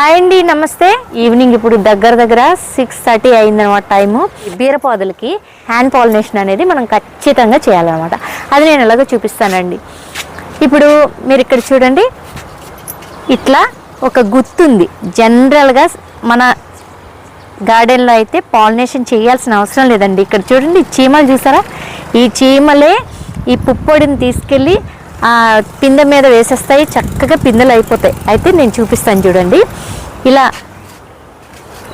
Hi అండి నమస్తే. Evening ఇప్పుడు దగ్గర దగ్గర సిక్స్ థర్టీ అయిందనమాట టైము బీరపాదులకి హ్యాండ్ పాలినేషన్ అనేది మనం ఖచ్చితంగా చేయాలన్నమాట. అది నేను ఎలాగో చూపిస్తానండి. ఇప్పుడు మీరు ఇక్కడ చూడండి. ఇట్లా ఒక గుర్తుంది జనరల్గా మన గార్డెన్లో అయితే పాలినేషన్ చేయాల్సిన అవసరం లేదండి. ఇక్కడ చూడండి చీమలు చూసారా? ఈ చీమలే ఈ పుప్పొడిని తీసుకెళ్ళి ఆ పిందె మీద వేసేస్తాయి. చక్కగా పిందెలు అయిపోతాయి. అయితే నేను చూపిస్తాను చూడండి. ఇలా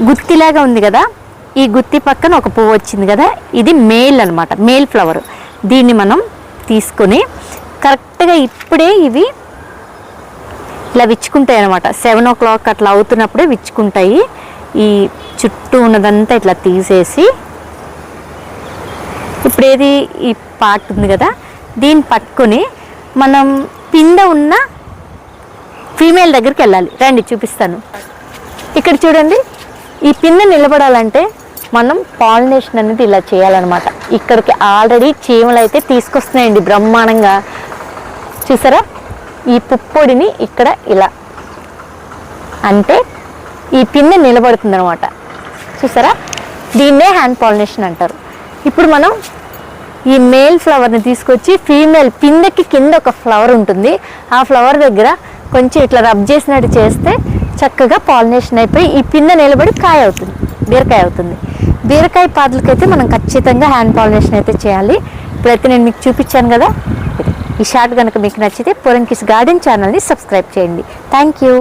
గుత్తిలాగా ఉంది కదా ఈ గుత్తి పక్కన ఒక పువ్వు వచ్చింది కదా ఇది మేల్ అనమాట మేల్ ఫ్లవర్. దీన్ని మనం తీసుకొని కరెక్ట్గా ఇప్పుడే ఇవి ఇలా విచ్చుకుంటాయి అనమాట సెవెన్ ఓ క్లాక్ అట్లా అవుతున్నప్పుడే విచ్చుకుంటాయి. ఈ చుట్టూ ఉన్నదంతా ఇట్లా తీసేసి ఇప్పుడు ఏది ఈ పార్ట్ ఉంది కదా దీన్ని పట్టుకొని మనం పిండ ఉన్న ఫీమేల్ దగ్గరికి వెళ్ళాలి. రండి చూపిస్తాను. ఇక్కడ చూడండి ఈ పిందె నిలబడాలంటే మనం పాలినేషన్ అనేది ఇలా చేయాలన్నమాట. ఇక్కడికి ఆల్రెడీ చీమలు అయితే తీసుకొస్తున్నాయండి బ్రహ్మాండంగా. చూసారా? ఈ పుప్పొడిని ఇక్కడ ఇలా. అంటే ఈ పిందె నిలబడుతుంది అనమాట చూసారా? దీన్నే హ్యాండ్ పాలినేషన్ అంటారు. ఇప్పుడు మనం ఈ మేల్ ఫ్లవర్ని తీసుకొచ్చి ఫీమేల్ పిందెకి కింద ఒక ఫ్లవర్ ఉంటుంది. ఆ ఫ్లవర్ దగ్గర కొంచెం ఇట్లా రబ్ చేసినట్టు చేస్తే చక్కగా పాలినేషన్ అయిపోయి ఈ పిందె నిలబడి కాయ అవుతుంది బీరకాయ అవుతుంది. బీరకాయ పాదులకైతే మనం ఖచ్చితంగా హ్యాండ్ పాలినేషన్ అయితే చేయాలి. ఇప్పుడైతే నేను మీకు చూపించాను కదా. ఈ షార్ట్ కనుక మీకు నచ్చితే పొరంకిస్ గార్డెన్ ఛానల్ని సబ్స్క్రైబ్ చేయండి. Thank you